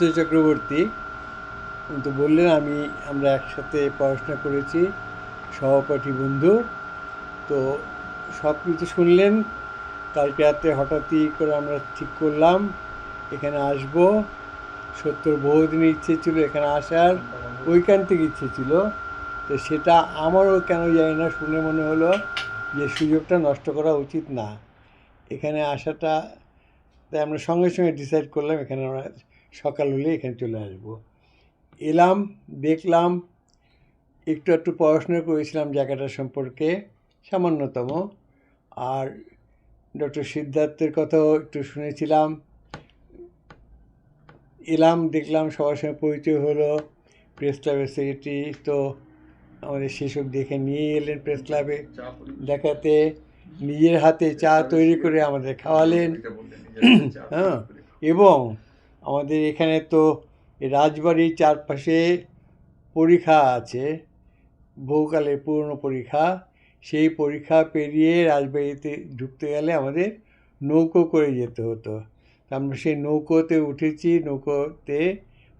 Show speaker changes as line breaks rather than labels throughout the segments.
সুব্রত চক্রবর্তী তো বললেন, আমি, আমরা একসাথে পড়াশোনা করেছি, সহপাঠী বন্ধু। তো সব কিছু শুনলেন। কালকে রাতে হঠাৎই করে আমরা ঠিক করলাম, এখানে আসব। সত্তর বহুদিন ইচ্ছে ছিল এখানে আসার থেকে ইচ্ছে ছিল। তো সেটা আমারও কেন জানি না, শুনে মনে হলো যে সুযোগটা নষ্ট করা উচিত না। এখানে আসাটা, তাই আমরা সঙ্গে সঙ্গে ডিসাইড করলাম, এখানে আমরা সকাল হলে এখানে চলে আসব। এলাম দেখলাম একটু একটু পড়াশোনা করেছিলাম জায়গাটা সম্পর্কে সামান্যতম। আর ডক্টর সিদ্ধার্থের কথাও একটু শুনেছিলাম। এলাম দেখলাম সবার সঙ্গে পরিচয় হলো প্রেস ক্লাবের সেক্রেটারি তো আমাদের সেসব দেখে নিয়ে এলেন প্রেস ক্লাবে। দেখাতে নিজের হাতে চা তৈরি করে আমাদের খাওয়ালেন। হ্যাঁ এবং আমাদের এখানে তো রাজবাড়ির চারপাশে পরীক্ষা আছে, বহুকালের পুরনো পরীক্ষা। সেই পরীক্ষা পেরিয়ে রাজবাড়িতে ঢুকতে গেলে আমাদের নৌকো করে যেতে হতো। আমরা সেই নৌকোতে উঠেছি, নৌকোতে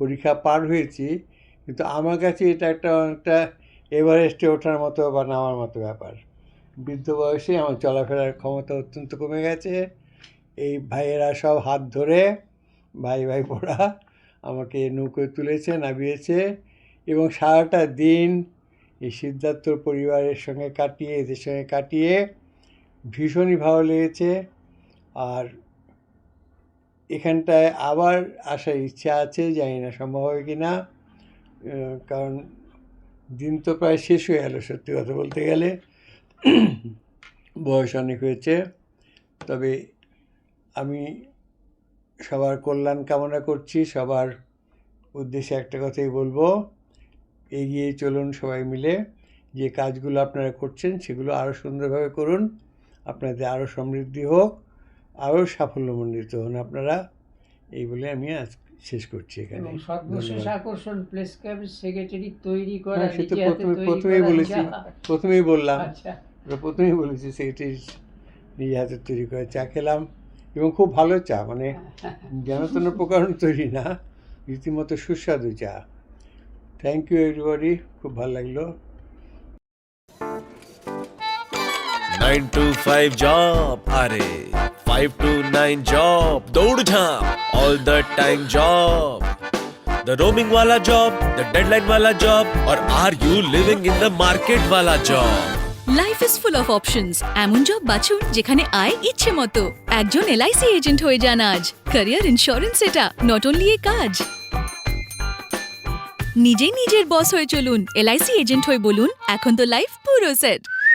পরীক্ষা পার হয়েছি। কিন্তু আমার কাছে এটা একটা অনেকটা এভারেস্টে ওঠার মতো বা নামার মতো ব্যাপার। বৃদ্ধ বয়সে আমার চলাফেরার ক্ষমতা অত্যন্ত কমে গেছে। এই ভাইয়েরা সব হাত ধরে ভাই ভাই পড়া আমাকে নৌকোয় তুলেছে, নামিয়েছে এবং সারাটা দিন এই সিদ্ধার্থ পরিবারের সঙ্গে কাটিয়ে, এদের সঙ্গে কাটিয়ে ভীষণই ভালো লেগেছে। আর এখানটায় আবার আসার ইচ্ছা আছে, জানি না সম্ভব হবে কি না। কারণ দিন তো প্রায় শেষ হয়ে গেল সত্যি কথা বলতে গেলে। বয়স অনেক হয়েছে। তবে আমি সবার কল্যাণ কামনা করছি। সবার উদ্দেশ্যে একটা কথাই বলব। এগিয়ে চলুন সবাই মিলে। যে কাজগুলো আপনারা করছেন সেগুলো আরও সুন্দরভাবে করুন। আপনাদের আরও সমৃদ্ধি হোক আরও সাফল্যমণ্ডিত হন আপনারা। এই বলে আমি আজ শেষ করছি এখানে।
সর্বশেষ আকর্ষণ প্লেস ক্লাবের সেক্রেটারি তৈরি করা
হ্যাঁ, সে তো প্রথমে প্রথমেই বলেছি। প্রথমেই বললাম।
আচ্ছা।
প্রথমেই বলেছি সেক্রেটারি নিজে হাতে তৈরি করে চা খেলাম। এবং খুব ভালো চা মানে যেন তেন প্রকারণ তৈরি না রীতিমতো সুস্বাদু চা থ্যাংক ইউ এভরিবডি খুব ভালো লাগলো
नाइन टू फाइव जॉब अरे फाइव टू नाइन जॉब दौड़ झाप all the time job the roaming वाला जॉब द डेडलाइन वाला जॉब और are you living in the market वाला job
life is full of options এমন জব বাছুন যেখানে আয় ইচ্ছে মতো। একজন এলআইসি এজেন্ট হয়ে যান আজ। ক্যারিয়ার ইন্স্যুরেন্স এটা নট অনলি এ কাজ। নিজেই নিজের বস হয়ে চলুন। এলআইসি এজেন্ট হয়ে বলুন, এখন তো লাইফ পুরো সেট